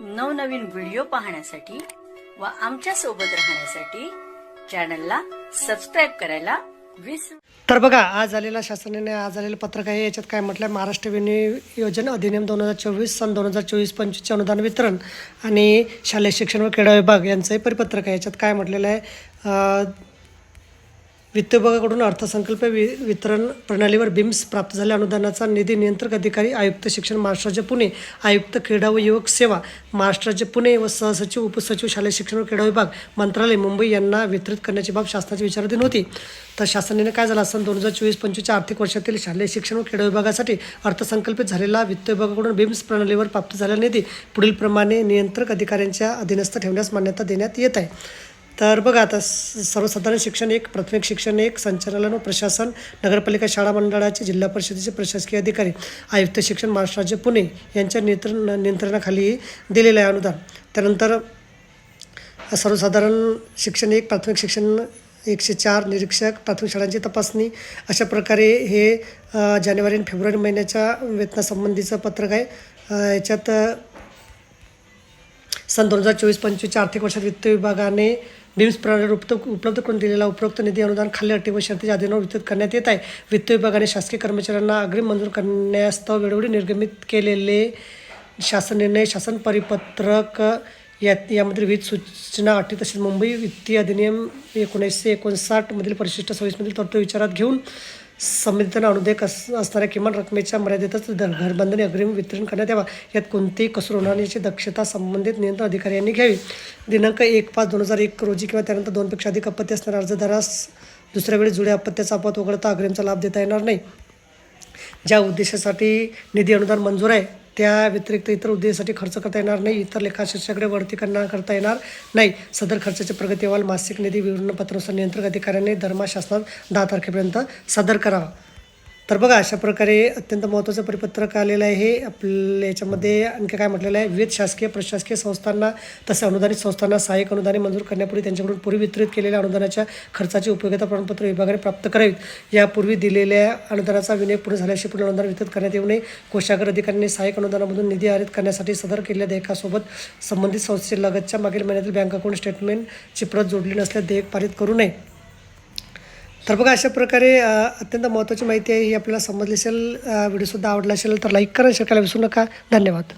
नवनवीन व्हिडिओ पाहण्यासाठी व आमच्यासोबत राहण्यासाठी चॅनलला सबस्क्राईब करायला विसरू तर बघा आज आलेला शासनाने आज आलेलं पत्रक आहे याच्यात काय म्हटलं आहे महाराष्ट्र विनियोजन अधिनियम दोन हजार चोवीस सन दोन हजार चोवीस पंचवीसचे अनुदान वितरण आणि शालेय शिक्षण व क्रीडा विभाग यांचंही परिपत्रक आहे. याच्यात काय म्हटलेलं आहे वित्त विभागाकडून अर्थसंकल्प वि वितरण प्रणालीवर बिम्स प्राप्त झाल्या अनुदानाचा निधी नियंत्रक अधिकारी आयुक्त शिक्षण महाराष्ट्र राज्य पुणे आयुक्त क्रीडा व युवक सेवा महाराष्ट्र राज्य पुणे व सहसचिव उपसचिव शालेय शिक्षण व क्रीडा विभाग मंत्रालय मुंबई यांना वितरित करण्याची बाब शासनाची विचाराधीन होती. तर शासनाने काय झालं सन दोन हजार चोवीस पंचवीसच्या आर्थिक वर्षातील शालेय शिक्षण व क्रीडा विभागासाठी अर्थसंकल्पित झालेला वित्त विभागाकडून बिम्स प्रणालीवर प्राप्त झालेला निधी पुढीलप्रमाणे नियंत्रक अधिकाऱ्यांच्या अधीनस्थ ठेवण्यास मान्यता देण्यात येत आहे. तर बघा आता स- सर्वसाधारण शिक्षण एक प्राथमिक शिक्षण एक संचालन व प्रशासन नगरपालिका शाळा मंडळाचे जिल्हा परिषदेचे प्रशासकीय अधिकारी आयुक्त शिक्षण महाराष्ट्र राज्य पुणे यांच्या नियंत्रण नियंत्रणाखाली दिलेलं आहे अनुदान. त्यानंतर सर्वसाधारण शिक्षण एक प्राथमिक शिक्षण एकशे चार निरीक्षक प्राथमिक शाळांची तपासणी अशा प्रकारे हे जानेवारी आणि फेब्रुवारी महिन्याच्या वेतनासंबंधीचं पत्रक आहे. याच्यात सन दोन हजार चोवीस पंचवीसच्या आर्थिक वर्षात वित्त विभागाने बीम्स प्रणाली उपलब्ध उपलब्ध करून दिलेला उपरोक्त निधी अनुदान खाली अटी व शर्तीच्या अधीनावर वितरित करण्यात येत आहे. वित्त विभागाने शासकीय कर्मचाऱ्यांना अग्रिम मंजूर करण्यास्तव वेळोवेळी निर्गमित केलेले शासन निर्णय शासन परिपत्रक यात यामधील विविध सूचना अटी तसेच मुंबई वित्तीय अधिनियम एकोणीसशे एकोणसाठमधील परिशिष्ट सव्वीसमधील तरतूद विचारात घेऊन संबंधितांना अनुदेक अस असणाऱ्या किमान रकमेच्या मर्यादेतच दर- घरबंधनी अग्रिम वितरण करण्यात यावा. यात कोणतीही कसूर होणार याची दक्षता संबंधित नियंत्रण अधिकारी यांनी घ्यावी. दिनांक एक पाच दोन हजार एक रोजी किंवा त्यानंतर दोनपेक्षा अधिक अपत्य असणाऱ्या अर्जदारास दुसऱ्या वेळी जुळ्या अपत्याचा अपवाद वगळता अग्रिमचा लाभ देता येणार नाही. ज्या उद्देशासाठी निधी अनुदान मंजूर आहे त्या व्यतिरिक्त इतर उद्देशासाठी खर्च करता येणार नाही. इतर लेखाशीर्षाकडे वरती करणार करता येणार नाही. सदर खर्चाचे प्रगती अहवाल मासिक निधी विवरणपत्रानुसार नियंत्रक अधिकाऱ्यांनी धर्माशासनात दहा तारखेपर्यंत सादर करावा. तर बघा अशा प्रकारे अत्यंत महत्त्वाचं परिपत्रक आलेलं आहे. हे आपल्या याच्यामध्ये आणखी काय म्हटलेलं आहे? विविध शासकीय प्रशासकीय संस्थांना तसे अनुदानित संस्थांना सहाय्यक अनुदाने मंजूर करण्यापूर्वी त्यांच्याकडून पूर्वी वितरित केलेल्या अनुदानाच्या खर्चाची उपयोगिता प्रमाणपत्र विभागाने प्राप्त करावीत. यापूर्वी दिलेल्या अनुदानाचा विनय पूर्ण झाल्याशी पुढील अनुदान वितरित करण्यात येऊ नये. कोशागर अधिकाऱ्यांनी सहाय्यक अनुदानामधून निधी आरित करण्यासाठी सदर केलेल्या देयकासोबत संबंधित संस्थेचे लगतच्या मागील महिन्यातील बँक अकाउंट स्टेटमेंटची प्रत जोडली नसल्यास देयक पारित करू नये. तर बघा अशा प्रकारे अत्यंत महत्त्वाची माहिती आहे ही आपल्याला समजली असेल व्हिडिओसुद्धा आवडला असेल तर लाईक करा शेअर करायला विसरू नका. धन्यवाद.